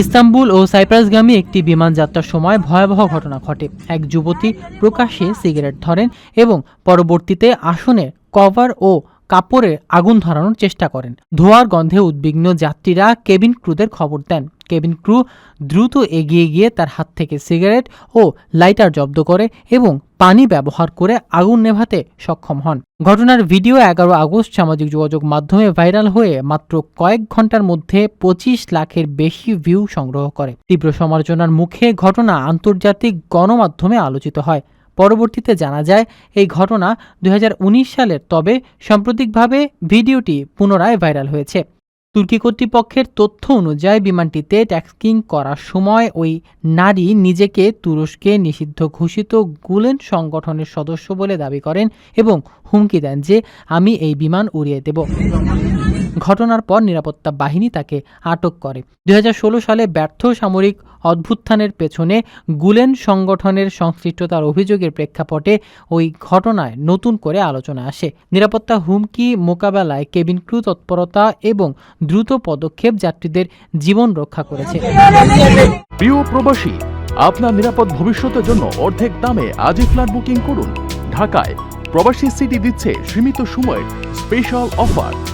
Istanbul ও সাইপ্রাসগামী একটি বিমান যাত্রার সময় ভয়াবহ ঘটনা ঘটে। এক যুবতী প্রকাশ্যে সিগারেট ধরেন এবং পরবর্তীতে আসনের কভার ও কাপড়ে আগুন ধরানোর চেষ্টা করেন। ধোঁয়ার গন্ধে উদ্বিগ্ন যাত্রীরা কেবিন ক্রুদের খবর দেন। কেবিন ক্রু দ্রুত এগিয়ে গিয়ে তার হাত থেকে সিগারেট ও লাইটার জব্দ করে এবং পানি ব্যবহার করে আগুন নেভাতে সক্ষম হন। ঘটনার ভিডিও এগারো আগস্ট সামাজিক যোগাযোগ মাধ্যমে ভাইরাল হয়ে মাত্র কয়েক ঘণ্টার মধ্যে পঁচিশ লাখের বেশি ভিউ সংগ্রহ করে। তীব্র সমালোচনার মুখে ঘটনা আন্তর্জাতিক গণমাধ্যমে আলোচিত হয়। পরবর্তীতে জানা যায়, এই ঘটনা দুই হাজার উনিশ সালের, তবে সাম্প্রতিকভাবে ভিডিওটি পুনরায় ভাইরাল হয়েছে। তুর্কি কর্তৃপক্ষের তথ্য অনুযায়ী বিমানটিতে ট্যাক্সিং করার সময় ওই নারী নিজেকে তুরস্কে নিষিদ্ধ ঘোষিত গুলেন সংগঠনের সদস্য বলে দাবি করেন এবং হুমকি দেন যে, আমি এই বিমান উড়িয়ে দেব। ঘটনার পর নিরাপত্তা বাহিনী তাকে আটক করে। দু হাজার ষোলো সালে ব্যর্থ সামরিক অভ্যুত্থানের পেছনে গুলেন সংগঠনের সংশ্লিষ্টতার অভিযোগের প্রেক্ষাপটে ওই ঘটনায় নতুন করে আলোচনা আসে। নিরাপত্তা হুমকি, মোকাবেলায় কেবিন ক্রু তৎপরতা এবং দ্রুত পদক্ষেপ যাত্রীদের জীবন রক্ষা করেছে। প্রিয় প্রবাসী, আপনার নিরাপদ ভবিষ্যতের জন্য অর্ধেক দামে আজই ফ্ল্যাট বুকিং করুন। ঢাকায় প্রবাসী সিটি দিচ্ছে সীমিত সময়ের স্পেশাল অফার।